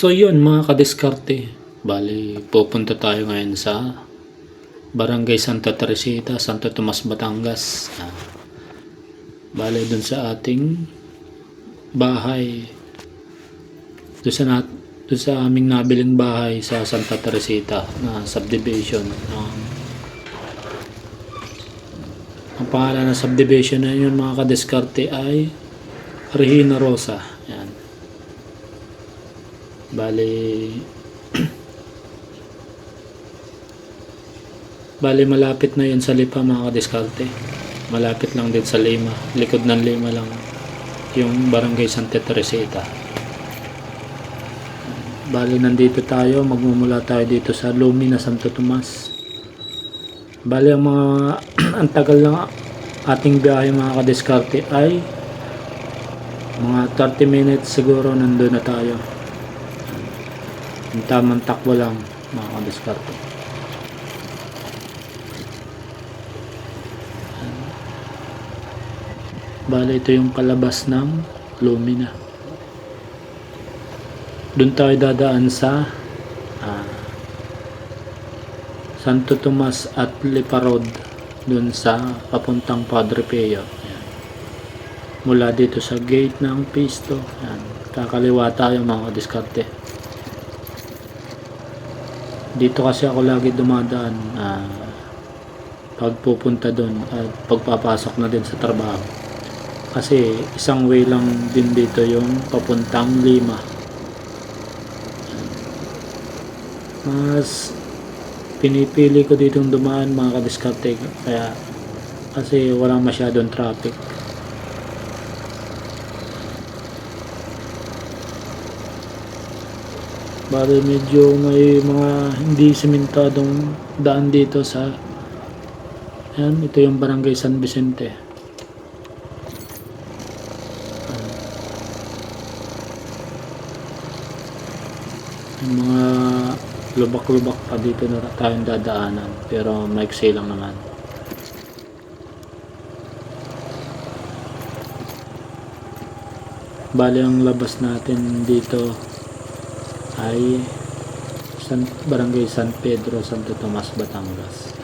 So yun mga kadiskarte. Bali, pupunta tayo ngayon sa Barangay Santa Teresita, Santo Tomas, Batangas. Ah, bali dun sa ating bahay. Doon sa, nat- doon sa aming nabiling bahay sa Santa Teresita na subdivision. Um, ang pangalan ng subdivision na yun mga kadiskarte ay Regina Rosa. Bali, Bali malapit na yun sa Lipa mga kadiskarte. Malapit lang din sa Lima. Likod ng Lima lang yung Barangay Santa Teresita. Bali nandito tayo. Magmumula tayo dito sa Lumina Santo Tomas. Bali ang mga ang tagal ng ating biyahe mga kadiskarte ay mga 30 minutes siguro nandun na tayo. Yung tamang takbo lang mga kadiskarte. Bale, ito yung palabas ng Lumina. Doon tayo dadaan sa ah, Santo Tomas at Lipa Road doon sa papuntang Padre Pio. Ayan. Mula dito sa gate ng Pisto. Ayan. Kakaliwa tayo mga diskarte. Dito kasi ako lagi dumadaan ah, pag pupunta doon at pagpapasok na din sa trabaho. Kasi isang way lang din dito yung papuntang Lima. Mas pinipili ko ditong dumaan mga kadiskarte kaya kasi walang masyadong traffic. Bali medyo may mga hindi simentadong daan dito sa yan, ito yung barangay San Vicente. Yung mga lubak-lubak pa dito na tayong dadaanan pero maiksi lang naman bali ang labas natin dito ay San, Barangay San Pedro, Santo Tomas, Batangas.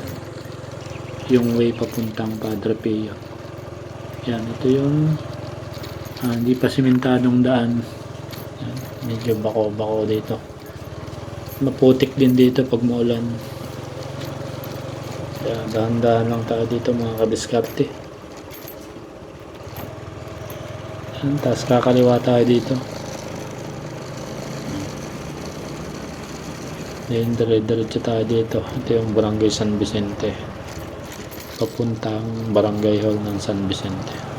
Yung way papuntang Padre Pio. Yan, ito yung ah, hindi pa simentadong daan. Yan, medyo bako-bako dito. Maputik din dito pag maulan. Kaya dahan-dahan lang tayo dito mga kadiskarte yan, tapos kakaliwa tayo dito then dire-diretso tayo dito. Ito yung barangay San Vicente. Papuntang barangay hall ng San Vicente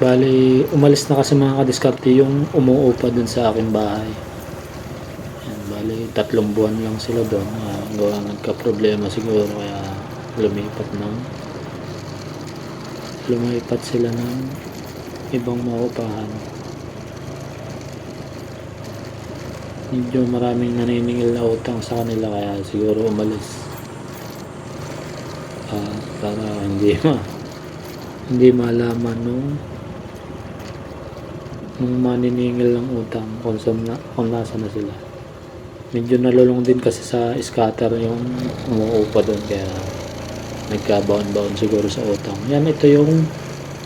Bali, umalis na kasi mga kadiskarte yung umuupa dun sa aking bahay. Yan, bali, tatlong buwan lang sila doon. Uh, gawa nagka-problema siguro kaya lumipat ng lumipat sila ng ibang maupahan. Medyo maraming naniningil na utang sa kanila kaya siguro umalis. Ah, para hindi ma hindi malaman nung nung maniningil ng utang kung, saan na, kung nasa na sila. Medyo nalulong din kasi sa scatter yung umuupa doon kaya nagkabaon-baon siguro sa utang. Yan ito yung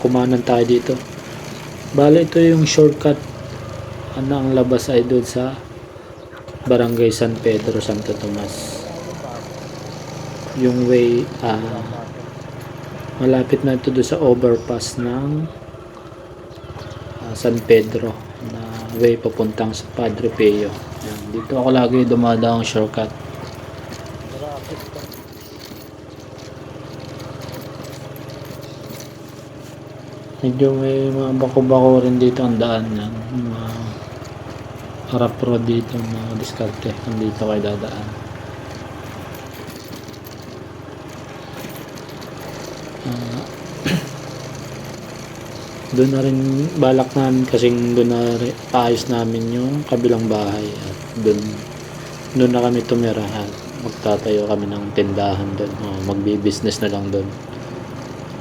kumanan tayo dito. Bale ito yung shortcut ano ang labas ay doon sa Barangay San Pedro Santo Tomas. Yung way ah malapit na ito doon sa overpass ng San Pedro na way papuntang sa Padre Pio. Dito ako lagi dumadaang shortcut. Medyo may mga bako-bako rin dito ang daan yan. Mga harap road dito, mga diskarte. Nandito kayo dadaan. Doon na rin balak namin kasing doon na rin ayos namin yung kabilang bahay at doon doon na kami tumira at magtatayo kami ng tindahan doon o magbi-business na lang doon.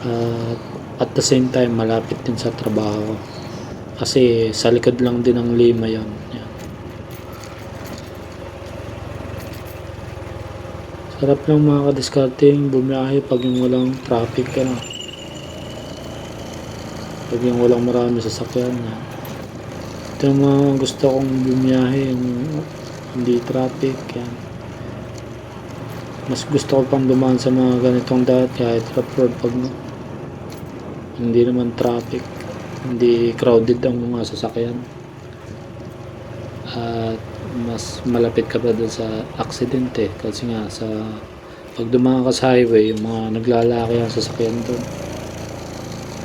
At at the same time malapit din sa trabaho. Kasi sa likod lang din ng lima yon sarap lang mga kadiskarting bumiyahe pag yung walang traffic ka na pag yung walang marami sasakyan na ito yung mga gusto kong bumiyahe yung hindi traffic yan. Mas gusto ko pang dumaan sa mga ganitong dot kahit rough road pag hindi naman traffic hindi crowded ang mga sasakyan. At mas malapit ka pa doon sa aksidente kasi nga sa pag dumaan ka sa highway yung mga naglalaki ang sasakyan doon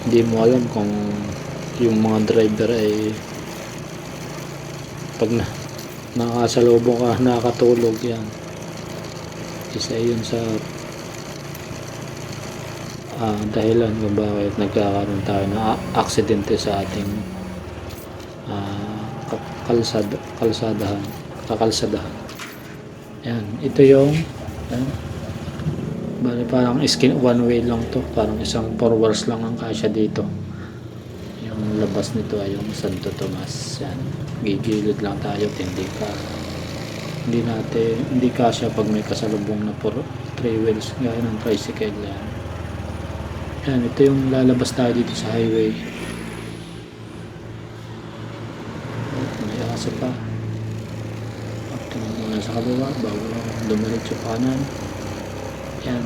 hindi mo alam kung yung mga driver ay pag na nakasalubong ka nakatulog yan isa yun sa ah, dahilan kung bakit nagkakaroon tayo ng aksidente sa ating ah, ka- kalsada, kalsadahan kakalsadahan yan ito yung yan. Bali parang skin one way lang to. Parang isang four wheels lang ang kasya dito. Yung labas nito ay yung Santo Tomas. Yan. Gigilid lang tayo hindi ka hindi natin hindi kasya pag may kasalubong na four three wheels gaya ng tricycle yan. Yan ito yung lalabas tayo dito sa highway. May aso pa. Tingnan muna sa kababa bago dumiretso kanan yan.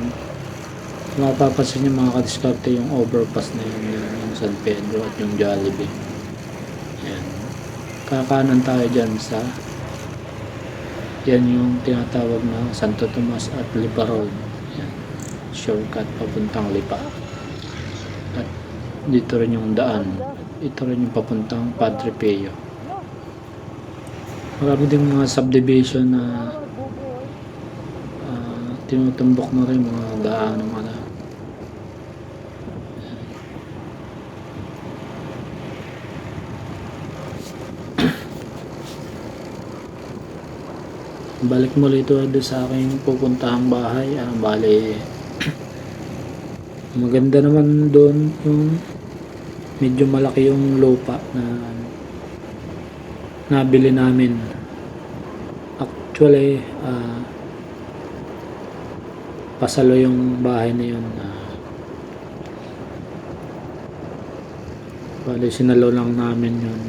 Mapapansin nyo mga kadiskarte yung overpass na yun yung, yung San Pedro at yung Jollibee. Yan. Kakanan tayo dyan sa yan yung tinatawag na Santo Tomas at Lipa Road yan. Shortcut papuntang Lipa. At dito rin yung daan. Ito rin yung papuntang Padre Pio. Marami din mga subdivision na tinutumbok na rin mga daan ng ano. Balik muli ito doon sa aking pupuntahang bahay ah, bali maganda naman doon yung medyo malaki yung lupa na nabili namin. Actually ah, pasalo yung bahay na yun ah, bali sinalo lang namin yun.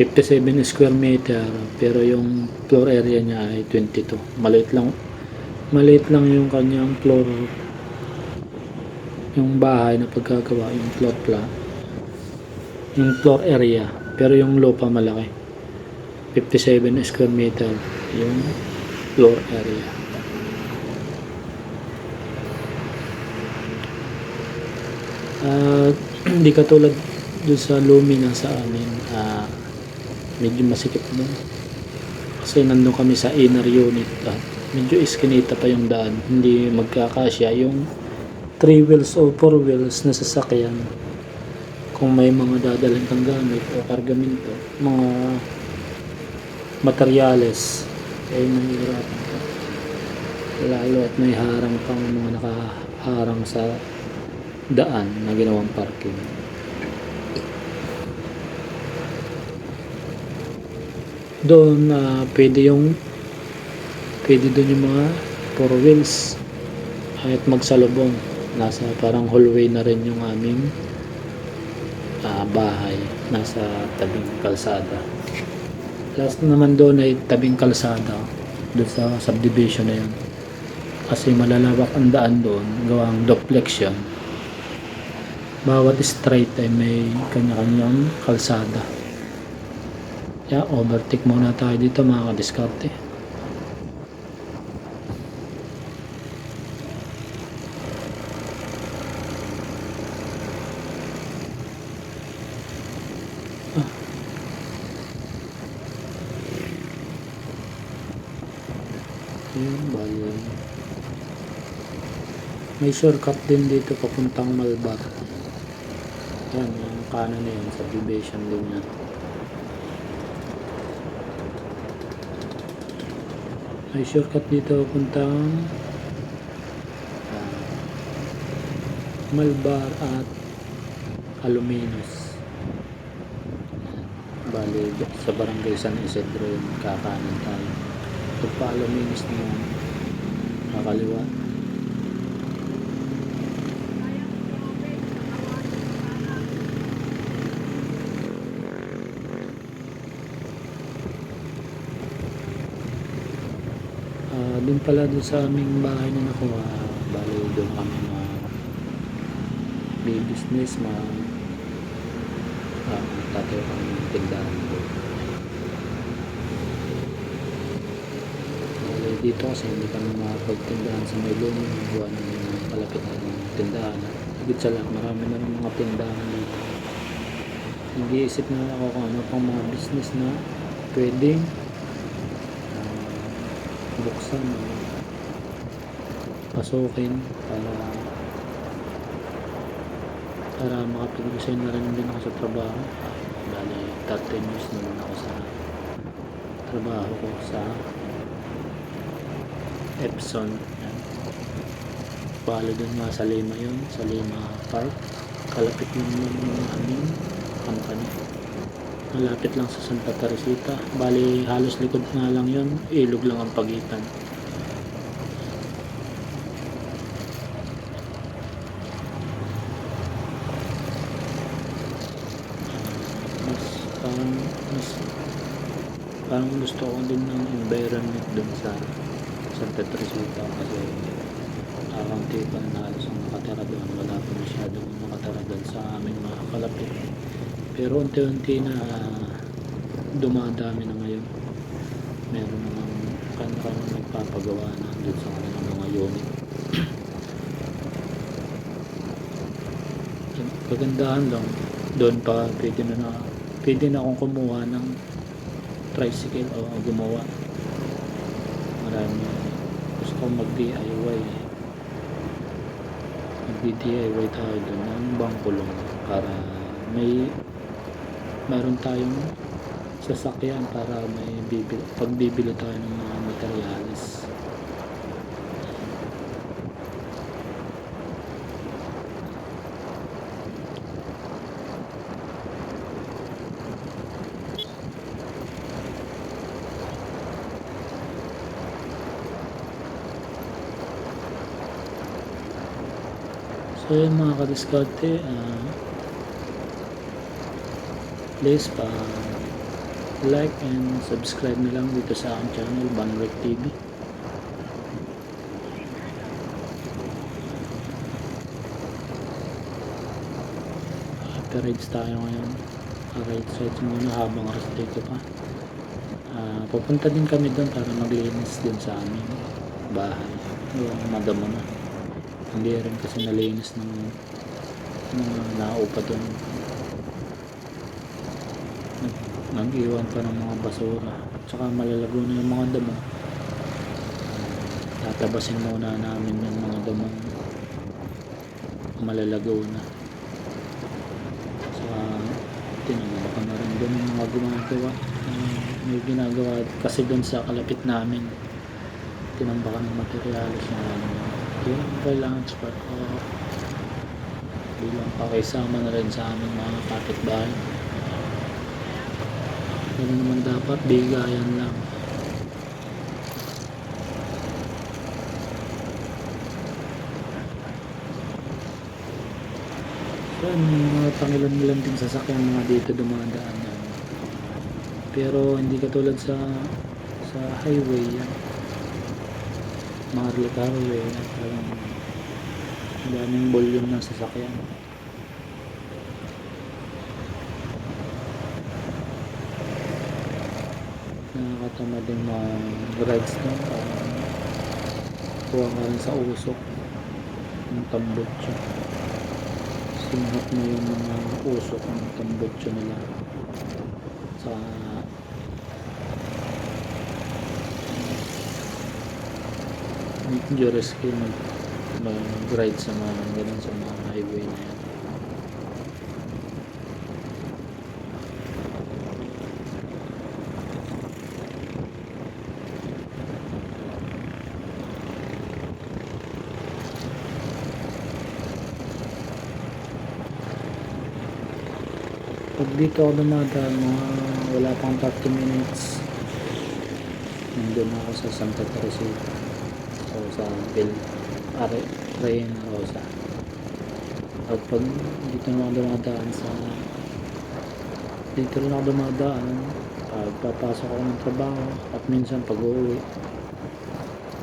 57 square meter pero yung floor area niya ay 22 maliit lang maliit lang yung kanyang floor. Yung bahay na pagkagawa yung floor plan yung floor area pero yung lupa malaki. 57 square meter yung floor area at hindi katulad dun sa Lumina sa amin ah medyo masikip doon kasi nandun kami sa inner unit at medyo iskinita pa yung daan. Hindi magkakasya yung 3 wheels o 4 wheels na sasakyan. Kung may mga dadalhin kang gamit o kargamento mga materyales ay mahihirapan ka. Lalo at may harang pang mga nakaharang sa daan na ginawang parking. Doon ah, pwede yung pwede doon yung mga four wheels kahit magsalubong. Nasa parang hallway na rin yung aming ah, bahay. Nasa tabing kalsada. Last naman doon ay tabing kalsada. Doon sa subdivision na yun. Kasi malalawak ang daan doon gawang duplex yun bawat straight ay may kanya-kanyang kalsada Yeah, overtake muna tayo dito mga kadiskarte. Ah. May shortcut din dito papuntang Malbar. Yan, yung kanan na yun, subdivision din yan. May shortcut dito papuntang ah, Malbar at Aluminos. Bali, sa barangay San Isidro yung kakanan tayo. Pagpa Aluminos na yun, kakaliwa. Ah, doon pala doon sa aming bahay na nakuha, bali doon kami na may business, ma ah, tatayo kami ng tindahan doon. Bali dito kasi hindi kami makapagtindahan sa may lumang buwan palapit na ng tindahan. Higit sa lahat, marami na ng mga tindahan dito. Nag-iisip na ako kung ano pang mga business na pwedeng buksan pasukin para para makapag-resign na rin din ako sa trabaho. Bali 13 years naman ako sa trabaho ko sa Epson. Bali dun nga sa Lima yun sa Lima Park. Kalapit lang ng aming company malapit lang sa Santa Teresita. Bali halos likod nga lang yun. Ilog lang ang pagitan. Mas parang mas parang gusto ko din ng environment dun sa Santa Teresita kasi kakunti pa na halos ang nakatira doon. Wala pa masyadong nakatira doon sa aming mga kalapit pero unti-unti na dumadami na ngayon. Meron namang kan-kan nagpapagawa na doon sa kanilang mga unit. Kagandahan lang. Doon pa pwede na na pwede na akong kumuha ng tricycle o gumawa. Marami gusto kong mag DIY mag DIY tayo doon ng bangko lang para may meron tayong sasakyan para may bibili, pagbibili tayo ng mga materyales. So yun mga kadiskarte, ah, please pa like and subscribe na lang dito sa aking channel, Banrek TV. After-rides tayo ngayon. Rides-rides muna habang rest dito pa. Ah, pupunta din kami doon para maglinis din sa aming bahay. Yung madamo na hindi rin kasi nalinis ng mga naupa doon Nag, nag-iwan pa ng mga basura. Tsaka malalago na yung mga damo. Tatabasin muna namin yung mga damo. Malalagaw na. Tsaka tinambakan na rin doon yung mga gumagawa. Ah, may ginagawa kasi doon sa kalapit namin. Tinambakan ng materyales na ano. Yun ang kailangan sa part ko bilang pakisama na rin sa aming mga kapitbahay yun naman dapat bigayan lang. So may mga pangilan-ilan din sasakyan mga dito dumadaan yan. Pero hindi katulad sa sa highway yan. Marley Highway na parang daming volume ng sasakyan nakakatama din mga rides doon parang kuha nga rin sa usok. Ng tambutso singhap na yung mga usok ng tambutso nila. Sa medyo risky mag mag-ride sa mga ganun sa mga highway na yan. Dito ako dumadaan, mga wala pang 30 minutes, nandun ako sa Santa Teresita. O sa Bill, Are, Reyna Rosa. At pag dito na ako dumadaan sa dito rin ako dumadaan pag papasok ako ng trabaho at minsan pag uuwi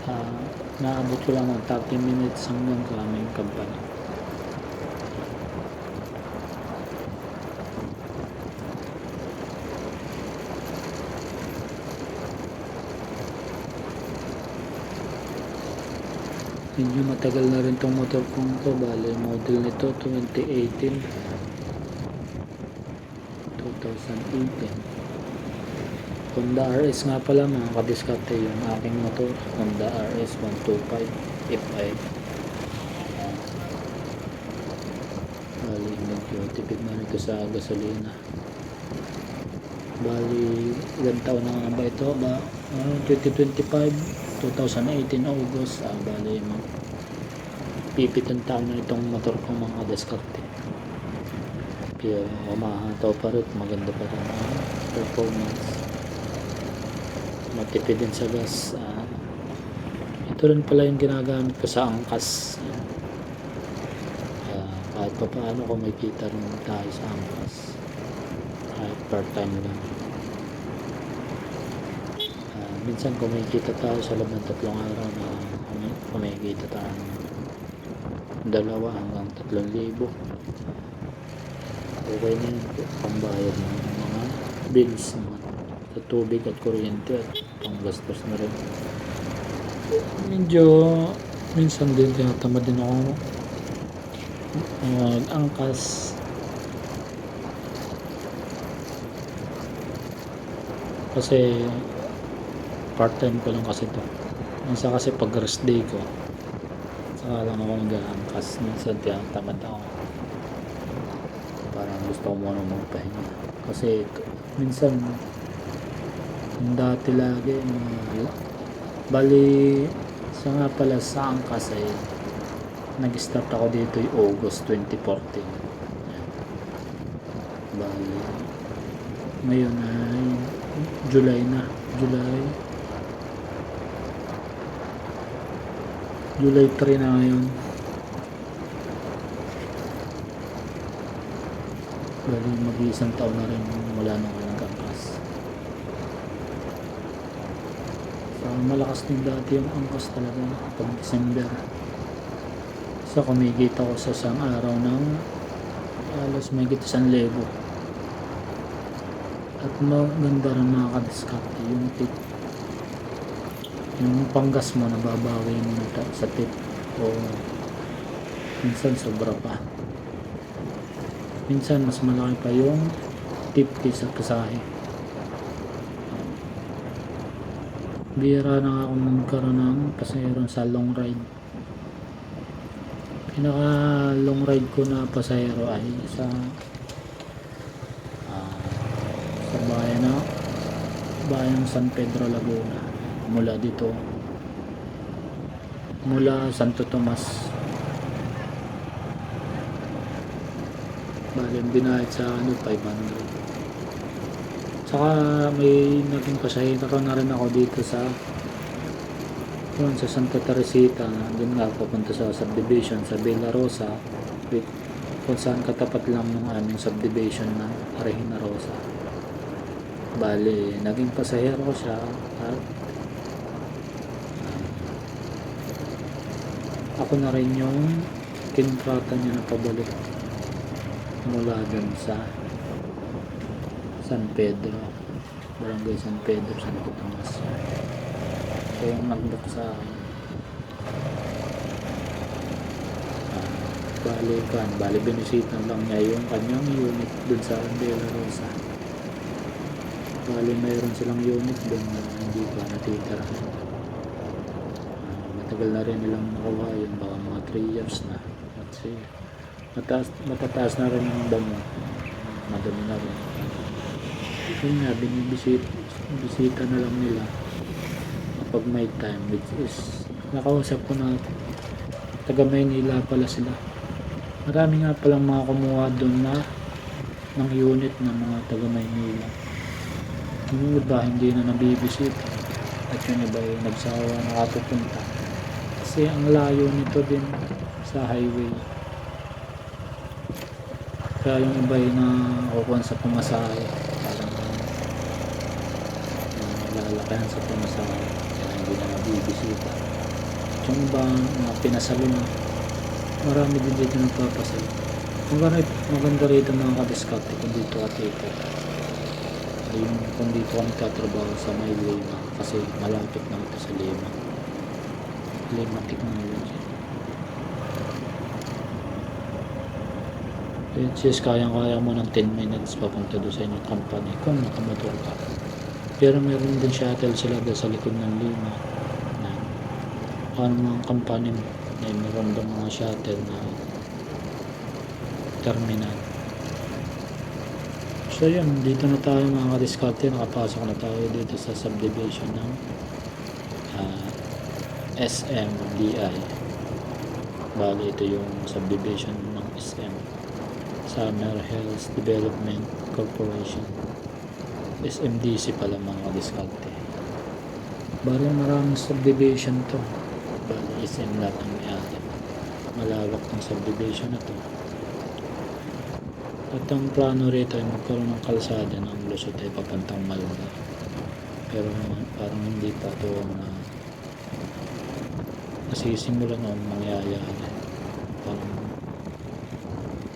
ah, naabot ko lang ng 30 minutes hanggang sa aming kampanya. Medyo matagal na rin tong motor kong to. Bale, model nito 2018. 2018. Honda RS nga pala mga kadiskarte yung aking motor. Honda RS 125 Fi. Bali, medyo tipid na nito sa gasolina. Bali, ilang taon na nga ba ito? Ba, ah, 2025 2018 August, ah, bali mo. Pipitong taon na itong motor ko mga diskarte. Pero umahataw pa rin, maganda pa rin ang performance. Matipid din sa gas. ah. ito rin pala yung ginagamit ko sa angkas. Ah, kahit pa paano kumikita rin tayo sa angkas. Kahit part time lang. Minsan kumikita tayo sa loob ng tatlong araw na kumi- kumikita tayo dalawa hanggang tatlong libo. Okay na yun pambayad ng mga bills naman sa tubig at kuryente at panggastos na rin. Medyo minsan din tinatamad din ako mag-angkas. Kasi part time ko lang kasi to. Minsan kasi pag rest day ko saka lang ako nag-aangkas minsan tinatamad ako. Parang gusto ko muna magpahinga. Kasi minsan yung dati lagi mga bali sa nga pala sa angkas ay nag-start ako dito yung August 2014 Ayan. bali ngayon ay July na. July July 3 na ngayon. Bali mag-iisang taon na rin mula nung nag-angkas so, malakas din dati yung angkas talaga pag December. So kumikita ko sa isang araw ng alas may git isang lebo at maganda rin mga kadiskarte yung tip yung panggas mo nababawi mo na ta- sa tip. O minsan sobra pa. Minsan mas malaki pa yung tip kaysa pasahe bira na ako magkaroon ng pasahero sa long ride. Pinaka long ride ko na pasahero ay sa ah, sa bayan na bayan San Pedro Laguna mula dito. Mula Santo Tomas. Bali binayad sa ano 500 saka may naging pasahero na rin ako dito sa yun sa Santa Teresita. Doon nga papunta sa subdivision sa Bella Rosa. With, kung saan katapat lang ng aming subdivision na Regina Rosa. Bali naging pasahero ko siya at ako na rin yung kinontrata niya na pabalik mula dun sa San Pedro Barangay San Pedro Santo Tomas. Siya yung nag-book sa ah, bali kan bali binisitan lang niya yung kanyang unit dun sa Bella Rosa. Bali mayroon silang unit dun na hindi pa natitira matagal na rin nilang nakuha yun, baka mga 3 years na. Kasi mataas, matataas na rin yung damo. Madami na rin. Yun nga, binibisit, bisita na lang nila kapag may time, which is, nakausap ko na taga Maynila pala sila. Marami nga palang mga kumuha doon na ng unit ng mga taga Maynila. Yung iba hindi na nabibisit at yung iba ay nagsawa nakapupunta. Kasi ang layo nito din sa highway. Kaya yung iba ay nakukuhan sa pumasahe. Parang uh, lalakayan sa pumasahe. Kaya hindi na nabibisita. At yung iba mga pinasalo na marami din dito nagpapasalo. Maganda, maganda rito mga kadiskarte kung dito at ito. Ayun, kung dito kami tatrabaho sa may Lima kasi malapit na ito sa Lima. Lima Technology. Which is kayang-kaya mo ng 10 minutes papunta doon sa inyong company kung nakamotor ka. Pero meron din shuttle sila doon sa likod ng Lima. Na, ano mga company mo, may meron doon mga shuttle na terminal. So yun, dito na tayo mga kadiskarte, nakapasok na tayo dito sa subdivision ng SMDI. Bali, ito yung subdivision ng SM. Summer Hills Development Corporation. SMDC pala mga kadiskarte. Bali, maraming subdivision to. Bali, SM lahat ang. Malawak ng subdivision na to. At ang plano rito ay magkaroon ng kalsada ng Lusot ay papuntang Malda. Pero parang hindi pa ito na nasisimulan o mangyayari. Parang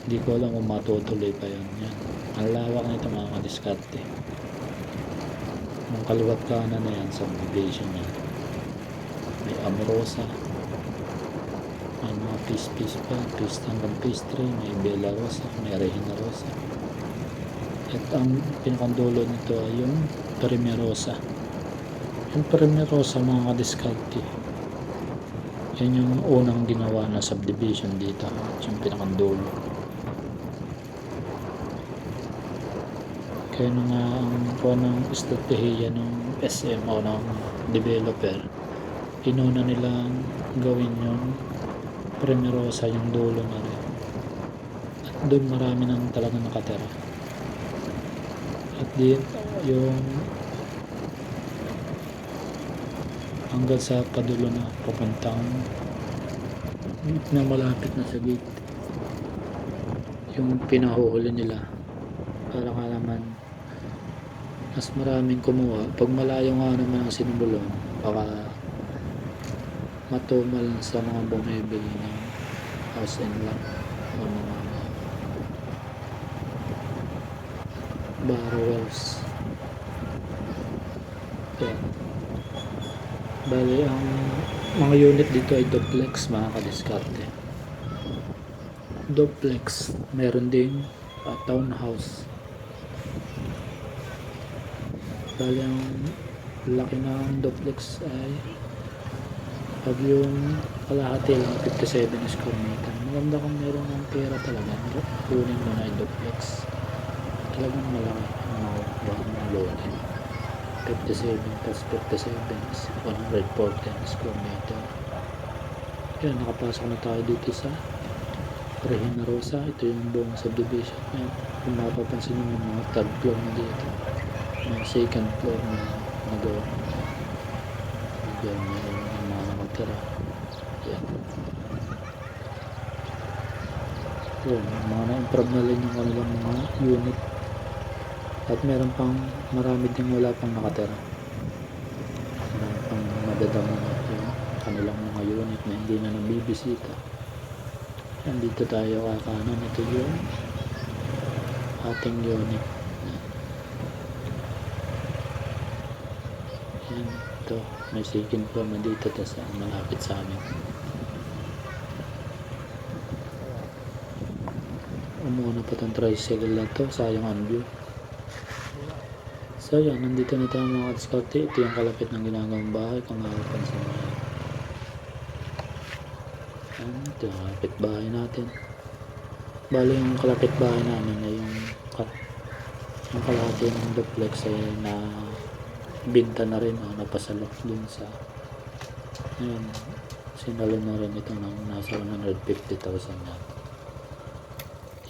hindi ko alam kung matutuloy pa yun. Yan. Ang lawak nito mga kadiskarte. Ang kaliwat kanan na yan sa foundation niya. May Amorosa. May mga piece-piece pa. Piece hanggang piece 3. May Bella Rosa. May Regina Rosa. At ang pinakandulo nito ay yung Primerosa. Yung Primerosa mga kadiskarte. Yan yung unang ginawa na subdivision dito. Yung pinakandulo. Kaya nung nga ang kuha ng estratehiya ng SM o ng developer, inuna nilang gawin yung Primerosa yung dulo na rin. At doon marami nang talaga nakatira. At di yung hanggang sa padulo na papuntang na malapit na sa gate. Yung pinahuhuli nila para nga naman mas maraming kumuha. Pag malayo nga naman ang sinubulong baka matumal sa mga bumibili ng house and lot o mga borrowers. Yan bali ang mga unit dito ay duplex mga kadiskarte. Duplex meron din uh, townhouse. Bali ang laki ng duplex ay pag yung kalahati lang 57 square meter. Maganda kung meron ng pera talaga. Kunin mo na yung duplex. Talagang malaki ang ng loading 57 plus 57 is 114 square meter. Yan nakapasok na tayo dito sa Regina Rosa. Ito yung buong subdivision yan kung mapapansin nyo mga third floor na dito. May second floor na nagawa. Yan meron yung mga nakatira. Yan yun mga na-improve na rin yung kanilang mga unit at meron pang marami ding wala pang nakatira. Meron pang madadamo na yung kanilang mga unit na hindi na nabibisita. Nandito tayo kakanan ito yung ating unit yan ito. May second floor na dito ah, malapit sa amin. Umuna pa tong tricycle na to. Sayang ang view So yan, nandito na tayo mga kaskarte. Ito yung kalapit ng ginagawang bahay kung mapapansin mo yan. Yan, ito yung kalapit bahay natin. Bali yung kalapit bahay namin ay yung, yung kalahati ng duplex ay na binta na rin o napasalok dun sa yun, sinalo na rin ito ng nasa 150,000 na.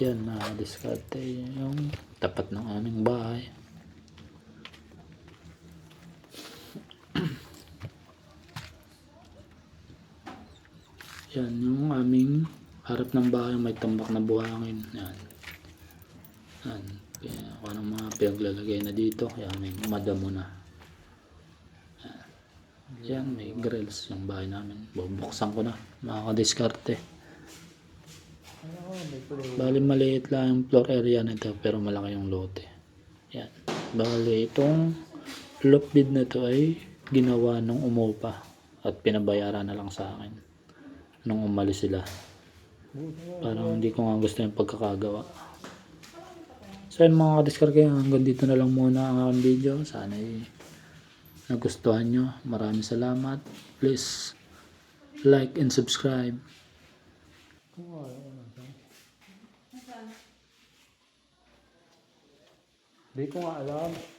Yan, na-discarte yung tapat ng aming bahay. Yan, yung aming harap ng bahay may tambak na buhangin. Yan. Yan. Kaya kung anong mga pinaglalagay na dito, yan, may madamo na. Yan. Yan, may grills yung bahay namin. Bubuksan ko na. Makakadiskarte. Bali maliit lang yung floor area nito pero malaki yung lote. Yan. Bali itong loft bid na to ay ginawa nung umupa at pinabayaran na lang sa akin nung umalis sila. Parang hindi ko nga gusto yung pagkakagawa. So yun mga kadiskarga, hanggang dito na lang muna ang aking video. Sana ay nagustuhan nyo. Maraming salamat. Please like and subscribe. Hindi ko nga alam.